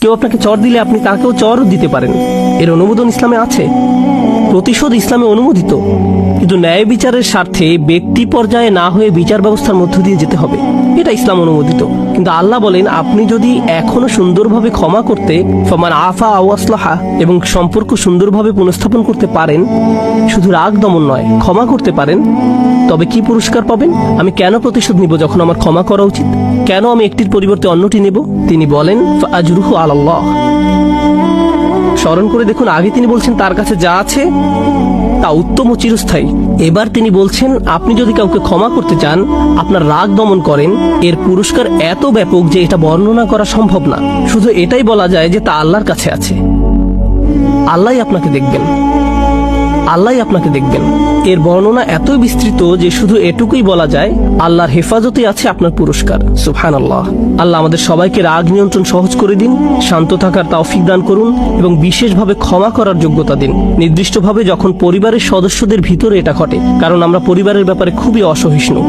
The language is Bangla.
কেউ আপনাকে চর দিলে আপনি তাকেও চরও দিতে পারেন। এর অনুমোদন ইসলামে আছে। প্রতিশোধ ইসলামে অনুমোদিত। কিন্তু ন্যায় বিচারের স্বার্থে ব্যক্তি পর্যায়ে না হয়ে বিচার ব্যবস্থার মধ্য দিয়ে যেতে হবে। এটা ইসলাম অনুমোদিত। কিন্তু আল্লাহ বলেন, আপনি যদি এখনও সুন্দরভাবে ক্ষমা করতে, ফমান আফা আওয়াসলাহা এবং সম্পর্ক সুন্দরভাবে পুনঃস্থাপন করতে পারেন, শুধু রাগ দমন নয়, ক্ষমা করতে পারেন তবে কি পুরস্কার পাবেন? আমি কেন প্রতিশোধ নিব যখন আমার ক্ষমা করা উচিত? কেন আমি একটির পরিবর্তে অন্যটি নেব? তিনি বলেন আজরুহু আল্লাহ স্মরণ করে দেখুন, আগে তিনি বলছেন, তার কাছে যা আছে, তা উত্তম ও চিরস্থায়ী। এবার তিনি বলছেন, আপনি যদি কাউকে ক্ষমা করতে চান, আপনার রাগ দমন করেন, এর পুরস্কার এত ব্যাপক যে এটা বর্ণনা করা সম্ভব না। শুধু এটাই বলা যায় যে তা আল্লাহর কাছে আছে। আল্লাহ আপনাকে দেখবেন। আল্লাহ আপনাকে দেখবেন। এর বর্ণনা এতই বিস্তৃত যে শুধু এটুকুই বলা যায়, আল্লাহর হেফাজতে আছে আপনার পুরস্কার। সুফহান আল্লাহ আল্লাহ আমাদের সবাইকে রাগ নিয়ন্ত্রণ সহজ করে দিন, শান্ত থাকার তাওফিক দান করুন এবং বিশেষভাবে ক্ষমা করার যোগ্যতা দিন। নির্দিষ্টভাবে যখন পরিবারের সদস্যদের ভিতরে এটা ঘটে, কারণ আমরা পরিবারের ব্যাপারে খুবই অসহিষ্ণু।